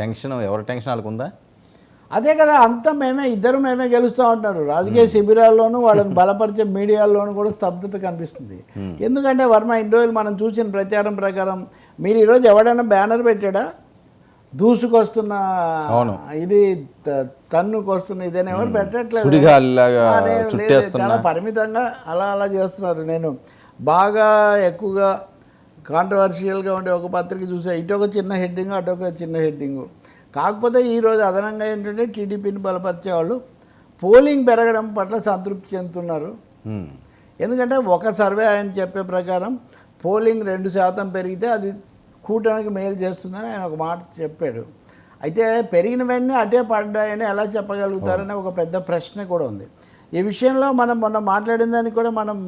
Tension ఎవరి tension వాళ్ళకు ఉందా అదే కదా అంతా మేమే ఇద్దరు మేమే గెలుస్తూ ఉంటారు రాజకీయ శిబిరాల్లోనూ వాళ్ళని బలపరిచే మీడియాల్లోనూ కూడా స్తబ్దత కనిపిస్తుంది. ఎందుకంటే వర్మ ఇన్ని రోజులు మనం చూసిన ప్రచారం ప్రకారం మీరు ఈరోజు ఎవడైనా బ్యానర్ పెట్టాడా? దూసుకొస్తున్న. ఇది తన్నుకొస్తున్న ఇదేనా? ఎవరు పెట్టట్లేదు? చాలా పరిమితంగా అలా అలా చేస్తున్నారు. నేను బాగా ఎక్కువగా కాంట్రవర్షియల్గా ఉండే ఒక పత్రిక చూసా ఇటు ఒక చిన్న హెడ్డింగ్ అటు ఒక చిన్న హెడ్డింగ్. కాకపోతే ఈరోజు అదనంగా ఏంటంటే టీడీపీని బలపరిచే వాళ్ళు పోలింగ్ పెరగడం పట్ల సంతృప్తి చెందుతున్నారు. ఎందుకంటే ఒక సర్వే ఆయన చెప్పే ప్రకారం పోలింగ్ రెండు శాతం పెరిగితే అది కూటమికి మేలు చేస్తుందని ఆయన ఒక మాట చెప్పాడు. అయితే పెరిగిన వెంటనే అటే పడ్డాయని ఎలా చెప్పగలుగుతారనే ఒక పెద్ద ప్రశ్న కూడా ఉంది. ఈ విషయంలో మనం మొన్న మాట్లాడిన దానికి కూడా మనం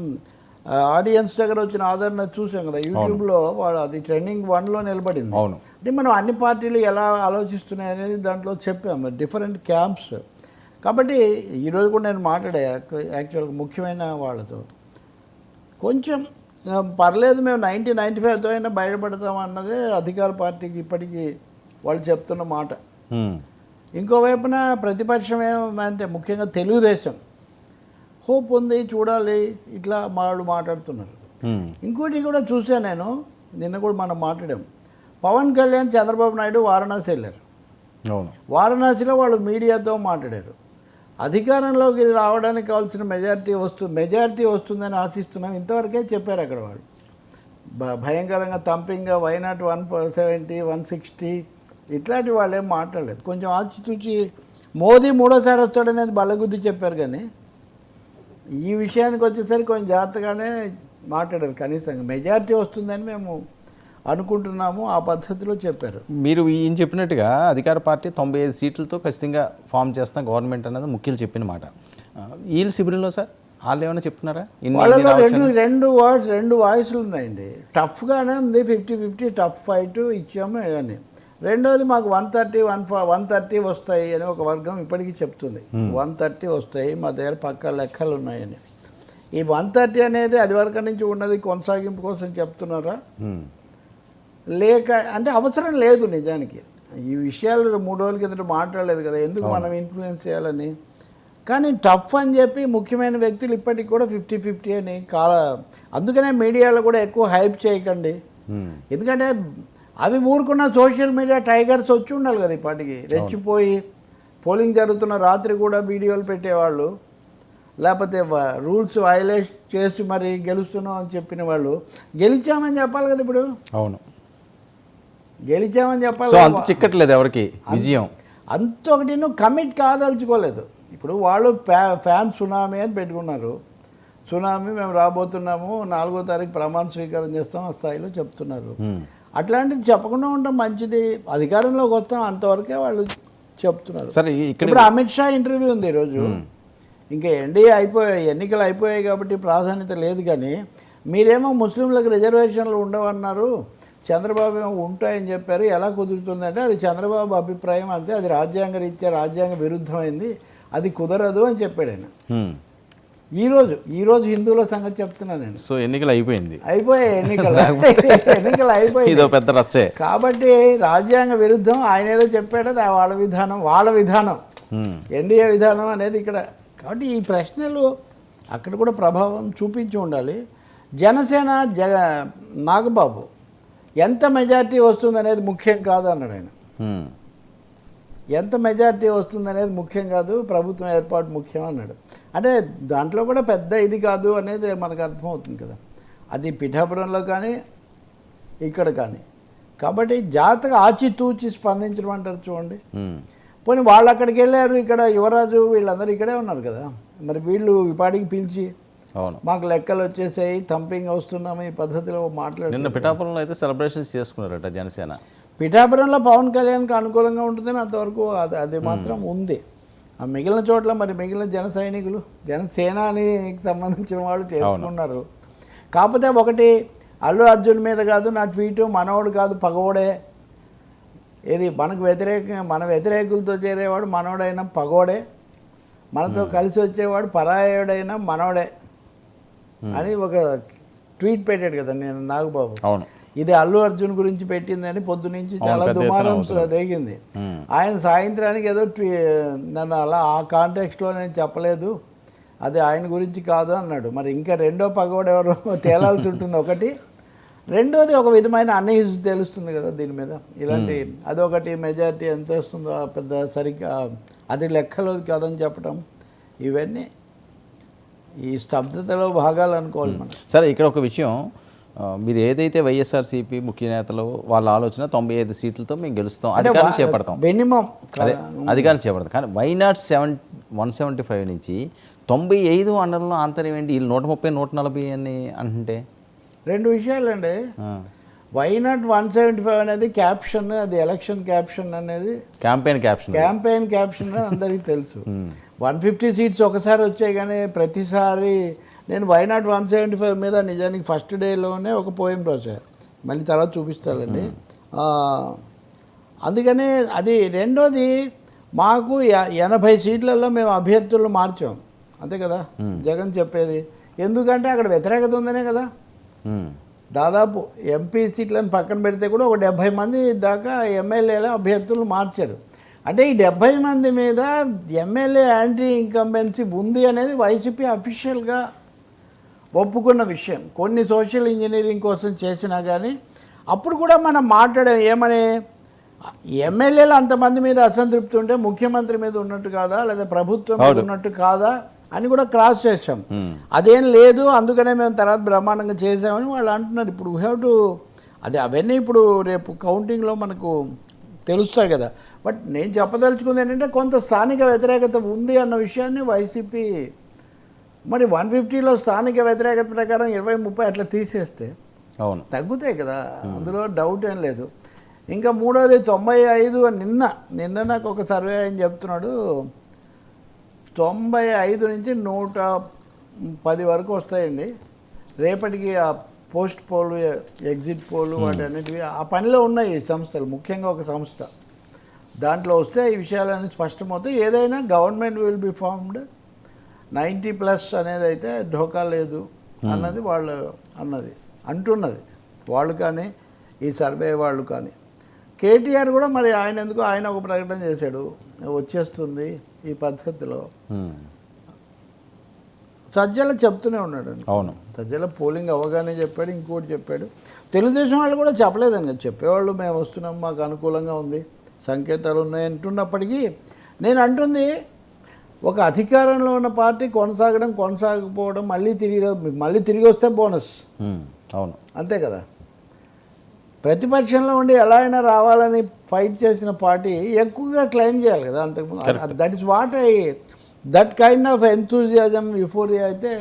ఆడియన్స్ దగ్గర వచ్చిన ఆదరణ చూసాం కదా. యూట్యూబ్లో వాళ్ళు అది ట్రెండింగ్ వన్లో నిలబడింది. అవును. అంటే మనం అన్ని పార్టీలు ఎలా ఆలోచిస్తున్నాయి అనేది దాంట్లో చెప్పాము డిఫరెంట్ క్యాంప్స్ కాబట్టి ఈరోజు కూడా నేను మాట్లాడా యాక్చువల్గా ముఖ్యమైన వాళ్ళతో కొంచెం పర్లేదు మేము నైంటీ నైంటీ ఫైవ్తో అయినా బయటపడతాం అన్నదే అధికార పార్టీకి ఇప్పటికీ వాళ్ళు చెప్తున్న మాట. ఇంకోవైపున ప్రతిపక్షం ఏమంటే ముఖ్యంగా తెలుగుదేశం. హోప్ ఉంది చూడాలి ఇట్లా వాళ్ళు మాట్లాడుతున్నారు. ఇంకోటి కూడా చూసా నేను నిన్న కూడా మనం మాట్లాడాం. పవన్ కళ్యాణ్ చంద్రబాబు నాయుడు వారణాసి వెళ్ళారు. వారణాసిలో వాళ్ళు మీడియాతో మాట్లాడారు. అధికారంలోకి రావడానికి కావాల్సిన మెజారిటీ వస్తుంది మెజారిటీ వస్తుందని ఆశిస్తున్నాం. ఇంతవరకే చెప్పారు అక్కడ వాళ్ళు. భయంకరంగా తంపింగ్గా why not one seventy one sixty ఇట్లాంటి వాళ్ళు ఏం మాట్లాడలేదు. కొంచెం ఆచితూచి మోదీ మూడోసారి వస్తాడనేది బల్లగుద్ది చెప్పారు కానీ ఈ విషయానికి వచ్చేసరికి కొంచెం జాగ్రత్తగానే మాట్లాడారు. కనీసం మెజారిటీ వస్తుందని మేము అనుకుంటున్నాము ఆ పద్ధతిలో చెప్పారు. మీరు ఈయన చెప్పినట్టుగా అధికార పార్టీ తొంభై ఐదు సీట్లతో ఖచ్చితంగా ఫామ్ చేస్తాం గవర్నమెంట్ అనేది ముఖ్యులు చెప్పిన మాట. వీళ్ళ శిబిరంలో సార్ వాళ్ళు ఏమైనా చెప్తున్నారా? వాళ్ళలో రెండు రెండు వర్డ్స్ రెండు వాయిస్లు ఉన్నాయండి. టఫ్గానే ఉంది ఫిఫ్టీ ఫిఫ్టీ టఫ్ ఫైట్ ఇచ్చాము అని రెండోది మాకు one thirty one one thirty వస్తాయి అని ఒక వర్గం ఇప్పటికీ చెప్తుంది. వన్ థర్టీ వస్తాయి మా దగ్గర పక్క లెక్కలు ఉన్నాయని. ఈ వన్ థర్టీ అనేది అది వరకు నుంచి ఉన్నది కొనసాగింపు కోసం చెప్తున్నారా? ఉమ్. లేక అంటే అవసరం లేదు నిజానికి. ఈ విషయాలు మూడు రోజుల కిందట మాట్లాడలేదు కదా ఎందుకు మనం ఇన్ఫ్లుయెన్స్ చేయాలని? కానీ టఫ్ అని చెప్పి ముఖ్యమైన వ్యక్తులు ఇప్పటికి కూడా ఫిఫ్టీ ఫిఫ్టీ అని కాల అందుకనే మీడియాలో కూడా ఎక్కువ హైప్ చేయకండి. ఉమ్. ఎందుకంటే అవి ఊరుకున్న సోషల్ మీడియా టైగర్స్ వచ్చి ఉండాలి కదా ఇప్పటికి. రెచ్చిపోయి పోలింగ్ జరుగుతున్న రాత్రి కూడా వీడియోలు పెట్టేవాళ్ళు లేకపోతే రూల్స్ వైలేట్ చేసి మరి గెలుస్తున్నాం అని చెప్పిన వాళ్ళు గెలిచామని చెప్పాలి కదా ఇప్పుడు? అవును. గెలిచామని చెప్పాలి అంత చిక్కట్లేదు ఎవరికి? విజయం. అంత ఒకటి నువ్వు కమిట్ కాదలుచుకోలేదు. ఇప్పుడు వాళ్ళు ఫ్యా ఫ్యాన్ సునామీ అని పెట్టుకున్నారు. సునామీ మేము రాబోతున్నాము నాలుగో తారీఖు ప్రమాణ స్వీకారం చేస్తాం ఆ స్థాయిలో చెప్తున్నారు. అట్లాంటిది చెప్పకుండా ఉండడం మంచిది. అధికారంలోకి వస్తాం అంతవరకే వాళ్ళు చెప్తున్నారు. సరే ఇక్కడ ఇప్పుడు అమిత్ షా ఇంటర్వ్యూ ఉంది ఈరోజు. ఇంకా ఎన్డీఏ అయిపోయాయి ఎన్నికలు అయిపోయాయి కాబట్టి ప్రాధాన్యత లేదు కానీ మీరేమో ముస్లింలకు రిజర్వేషన్లు ఉండవన్నారు. చంద్రబాబు ఏమో ఉంటాయని చెప్పారు. ఎలా కుదురుతుందంటే అది చంద్రబాబు అభిప్రాయం అంతే. అది రాజ్యాంగ రీత్యా రాజ్యాంగ విరుద్ధమైంది. అది కుదరదు అని చెప్పాడు ఆయన. ఈరోజు ఈరోజు హిందువుల సంగతి చెప్తున్నాను నేను. సో ఎన్నికలు అయిపోయింది. అయిపోయాయి ఎన్నికలు. ఎన్నికలు అయిపోయాయి ఇదో పెద్ద రచ్చే. కాబట్టి రాజ్యాంగ విరుద్ధం ఆయన ఏదో చెప్పాడో వాళ్ళ విధానం వాళ్ళ విధానం. ఎన్డీఏ విధానం అనేది ఇక్కడ. కాబట్టి ఈ ప్రశ్నలు అక్కడ కూడా ప్రభావం చూపించి ఉండాలి. జనసేన జగ నాగబాబు ఎంత మెజారిటీ వస్తుంది అనేది ముఖ్యం కాదు అన్నాడు ఆయన. ఎంత మెజారిటీ వస్తుంది అనేది ముఖ్యం కాదు ప్రభుత్వం ఏర్పాటు ముఖ్యం అన్నాడు. అంటే దాంట్లో కూడా పెద్ద ఇది కాదు అనేది మనకు అర్థమవుతుంది కదా. అది పిఠాపురంలో కానీ ఇక్కడ కానీ. కాబట్టి జాతక ఆచితూచి స్పందించడం అంటారు చూడండి. పోనీ వాళ్ళు అక్కడికి వెళ్ళారు ఇక్కడ యువరాజు వీళ్ళందరూ ఇక్కడే ఉన్నారు కదా. మరి వీళ్ళు ఇపాటికి పిలిచి అవును. మాకు లెక్కలు వచ్చేసాయి థంపింగ్ వస్తున్నాము ఈ పద్ధతిలో నిన్న మాట్లాడు పిఠాపురంలో అయితే సెలబ్రేషన్స్ చేసుకున్నారట జనసేన. పిఠాపురంలో పవన్ కళ్యాణ్కి అనుకూలంగా ఉంటుందని అంతవరకు అది అది మాత్రం ఉంది. ఆ మిగిలిన చోట్ల మరి మిగిలిన జన సైనికులు జనసేనానికి సంబంధించిన వాళ్ళు చేసుకున్నారు. కాకపోతే ఒకటి అల్లు అర్జున్ మీద కాదు నా ట్వీటు మనోడు కాదు పగోడే. ఇది మనకు వ్యతిరేక మన వ్యతిరేకులతో చేరేవాడు మనోడైనా పగోడే. మనతో కలిసి వచ్చేవాడు పరాయుడైనా మనోడే అని ఒక ట్వీట్ పెట్టాడు కదా నేను నాగబాబు. అవును. ఇది అల్లు అర్జున్ గురించి పెట్టిందని పొద్దు నుంచి చాలా దుమారం. రేగింది. ఆయన సాయంత్రానికి ఏదో నన్ను అలా ఆ కాంటెక్స్ట్లో నేను చెప్పలేదు. అది ఆయన గురించి కాదు అన్నాడు. మరి ఇంకా రెండో పగోడు ఎవరు తేలాల్సి ఉంటుంది ఒకటి. రెండోది ఒక విధమైన అన్ఈజ్ తెలుస్తుంది కదా దీని మీద. ఇలాంటి అదొకటి మెజారిటీ ఎంత వస్తుందో పెద్ద సరిగ్గా అది లెక్కలో కాదని చెప్పడం ఇవన్నీ ఈ స్తబ్దతలో భాగాలు అనుకోవాలి మనం. సరే ఇక్కడ ఒక విషయం. మీరు ఏదైతే వైఎస్ఆర్సీపీ ముఖ్య నేతలు వాళ్ళ ఆలోచన తొంభై ఐదు సీట్లతో మేము గెలుస్తాం. అధికారం చేపడతాం. మినిమం అదే అధికారం చేపడతాం. కానీ why not seven one seventy five నుంచి తొంభై ఐదు అండర్లో ఆంతర్యం ఏంటి? వీళ్ళు నూట ముప్పై నూట నలభై అని అంటుంటే? రెండు విషయాలండి. Why not one seventy five అనేది క్యాప్షన్ అది ఎలక్షన్ క్యాప్షన్ అనేది క్యాంపెయిన్ క్యాప్షన్. క్యాంపెయిన్ క్యాప్షన్ అందరికీ తెలుసు. వన్ ఫిఫ్టీ సీట్స్ ఒకసారి వచ్చాయి కానీ ప్రతిసారి నేను why not one seventy five మీద నిజానికి ఫస్ట్ డేలోనే ఒక పోయం రాశాను మళ్ళీ తర్వాత చూపిస్తానండి. అందుకనే అది రెండోది మాకు ఎనభై సీట్లలో మేము అభ్యర్థులను మార్చాం. అంతే కదా? జగన్ చెప్పేది. ఎందుకంటే అక్కడ వ్యతిరేకత ఉందనే కదా? దాదాపు ఎంపీ సీట్లను పక్కన పెడితే కూడా ఒక డెబ్భై మంది దాకా ఎమ్మెల్యేల అభ్యర్థులు మార్చారు. అంటే ఈ డెబ్భై మంది మీద ఎమ్మెల్యే యాంటీ ఇంకంబెన్సీ ఉంది అనేది వైసీపీ అఫీషియల్గా ఒప్పుకున్న విషయం. కొన్ని సోషల్ ఇంజనీరింగ్ కోసం చేసినా కానీ అప్పుడు కూడా మనం మాట్లాడాం ఏమని ఎమ్మెల్యేలు అంతమంది మీద అసంతృప్తి ఉంటే ముఖ్యమంత్రి మీద ఉన్నట్టు కాదా లేదా ప్రభుత్వం మీద ఉన్నట్టు కాదా అని కూడా క్రాస్ చేసాం అదేం లేదు అందుకనే మేము తర్వాత బ్రహ్మాండంగా చేసామని వాళ్ళు అంటున్నారు. ఇప్పుడు వీ హ్యావ్ టు అది అవన్నీ ఇప్పుడు రేపు కౌంటింగ్లో మనకు తెలుస్తాయి కదా. బట్ నేను చెప్పదలుచుకుంది ఏంటంటే కొంత స్థానిక వ్యతిరేకత ఉంది అన్న విషయాన్ని వైసీపీ మరి వన్ ఫిఫ్టీలో స్థానిక వ్యతిరేకత ప్రకారం ఇరవై ముప్పై అట్లా తీసేస్తే అవును. తగ్గుతాయి కదా. అందులో డౌట్ ఏం లేదు. ఇంకా మూడోది తొంభై ఐదు నిన్న నిన్న నాకు ఒక సర్వే అని చెప్తున్నాడు. తొంభై ఐదు నుంచి నూట పది వరకు వస్తాయండి. రేపటికి ఆ పోస్ట్ పోలు ఎగ్జిట్ పోలు వాటన్నిటివి ఆ పనిలో ఉన్నాయి ఈ సంస్థలు. ముఖ్యంగా ఒక సంస్థ. దాంట్లో వస్తే ఈ విషయాలన్నీ స్పష్టమవుతాయి. ఏదైనా government will be formed ninety plus అనేది అయితే ఢోకా లేదు అన్నది వాళ్ళు అన్నది అంటున్నది. వాళ్ళు కానీ ఈ సర్వే వాళ్ళు కానీ. కేటీఆర్ కూడా మరి ఆయన ఎందుకు ఆయన ఒక ప్రకటన చేశాడు. వచ్చేస్తుంది ఈ పద్ధతిలో. ఉమ్, సజ్జల చెప్తూనే ఉన్నాడు అవును. సజ్జల పోలింగ్ అవగానే చెప్పాడు ఇంకోటి చెప్పాడు. తెలుగుదేశం వాళ్ళు కూడా చెప్పలేదని కదా చెప్పేవాళ్ళు మేము వస్తున్నాం మాకు అనుకూలంగా ఉంది సంకేతాలు ఉన్నాయి అంటున్నప్పటికీ నేను అంటుంది ఒక అధికారంలో ఉన్న పార్టీ కొనసాగడం కొనసాగకపోవడం మళ్ళీ తిరిగి మళ్ళీ తిరిగి వస్తే బోనస్. అవును. అంతే కదా. ప్రతిపక్షంలో ఉండి ఎలా అయినా రావాలని ఫైట్ చేసిన పార్టీ ఎక్కువగా క్లెయిమ్ చేయాలి కదా అంతకుముందు. That is what I that kind of enthusiasm euphoria అయితే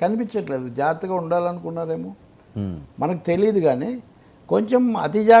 కనిపించట్లేదు జాగ్రత్తగా ఉండాలనుకున్నారేమో ఉమ్. మనకు తెలియదు కానీ కొంచెం అతి